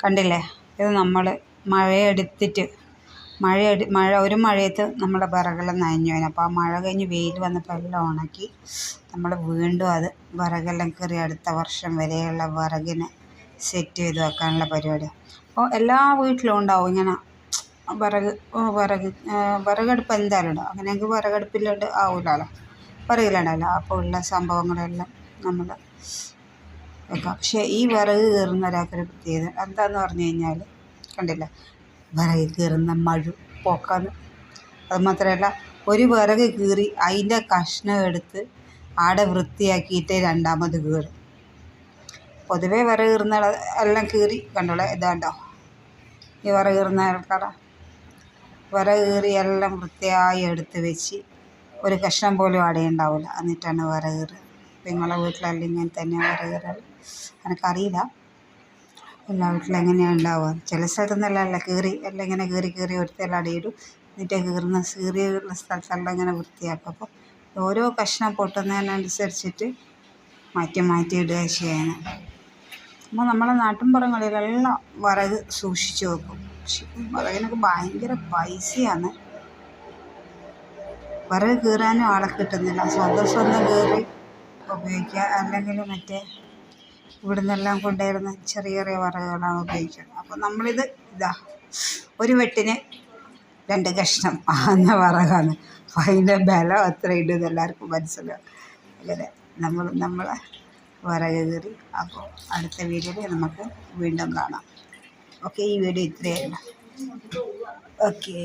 കണ്ടില്ലേ? ഇത് നമ്മൾ മഴയെടുത്തിട്ട് മഴ എടു മഴ ഒരു മഴയത്ത് നമ്മുടെ വിറകെല്ലാം നനഞ്ഞു പോയിന് അപ്പോൾ ആ മഴ കഴിഞ്ഞ് വെയിൽ വന്നപ്പോൾ എല്ലാം ഉണക്കി നമ്മൾ വീണ്ടും അത് വിറകെല്ലാം കയറി അടുത്ത വർഷം വരെയുള്ള വിറകിനെ സെറ്റ് ചെയ്ത് വെക്കാനുള്ള പരിപാടി അപ്പോൾ എല്ലാ വീട്ടിലും ഉണ്ടാവും ഇങ്ങനെ വിറക് വിറക് വിറകടുപ്പ് എന്തായാലും ഉണ്ടാവും അങ്ങനെയെങ്കിൽ വിറകടുപ്പില്ലാണ്ട് ആവില്ലല്ലോ വിറകിലുണ്ടാവില്ല അപ്പോൾ ഉള്ള സംഭവങ്ങളെല്ലാം നമ്മൾ വെക്കാം പക്ഷേ ഈ വിറക് കയറുന്ന ഒരാൾക്കൊരു പ്രത്യേകത എന്താണെന്ന് പറഞ്ഞു കഴിഞ്ഞാൽ കണ്ടില്ല? വിറക് കയറുന്ന മഴ പോക്കാന്ന്. അത് മാത്രമല്ല ഒരു വിറക് കീറി അതിന്റെ കഷ്ണം എടുത്ത് ആടെ വൃത്തിയാക്കിയിട്ട് രണ്ടാമത് കീറും. പൊതുവേ വിറക് കീറുന്ന എല്ലാം കീറി കണ്ടോളെ ഇതാണ്ടോ ഈ വിറക് കീറുന്ന ആൾക്കാരാ. വിറക് കീറി എല്ലാം വൃത്തിയായി എടുത്ത് വെച്ച് ഒരു കഷ്ണം പോലും അവിടെ ഉണ്ടാവില്ല എന്നിട്ടാണ് വിറക് കീറുക. നിങ്ങളെ വീട്ടിലല്ല ഇങ്ങനെ തന്നെ വിറക് കീറൽ എനിക്കറിയില്ല. എല്ലാ വീട്ടിലും എങ്ങനെയാണ് ഉണ്ടാവുക? ചില സ്ഥലത്തുനിന്നെല്ലാം അല്ല കീറി എല്ലാം ഇങ്ങനെ കീറി കീറി ഒരുത്തെല്ലാം അടിയിടും എന്നിട്ട് കീറുന്ന കീറിയുള്ള സ്ഥലത്തെല്ലാം ഇങ്ങനെ വൃത്തിയാക്കും. അപ്പോൾ ഓരോ കഷ്ണം പൊട്ടുന്നതിനനുസരിച്ചിട്ട് മാറ്റി മാറ്റി ഇടുക ചെയ്യണം അപ്പോൾ നമ്മളെ നാട്ടിൻപുറങ്ങളിലെല്ലാം വിറക് സൂക്ഷിച്ച് വെക്കും. വിറകിനൊക്കെ ഭയങ്കര പൈസയാണ്. വിറക് കീറാനും ആളെ കിട്ടുന്നില്ല. സ്വന്തം സ്വന്തം കീറി ഉപയോഗിക്കുക. അല്ലെങ്കിൽ മറ്റേ ഇവിടെ നിന്നെല്ലാം കൊണ്ടുവരുന്ന ചെറിയ ചെറിയ വറകളാണ് ഉപയോഗിക്കുന്നത് അപ്പോൾ നമ്മളിത് ഇതാ ഒരു വെട്ടിന് രണ്ട് കഷ്ണം എന്ന വറകാണ് അപ്പോൾ അതിന്റെ ബലം അത്ര ഉണ്ട് എല്ലാവർക്കും മനസ്സിലാവും. അങ്ങനെ നമ്മൾ നമ്മളെ വിറക് കയറി. അപ്പോൾ അടുത്ത വീഡിയോയിൽ നമുക്ക് വീണ്ടും കാണാം. ഓക്കെ ഈ വീഡിയോ ഇത്രയേ ഉള്ളൂ. ഓക്കേ.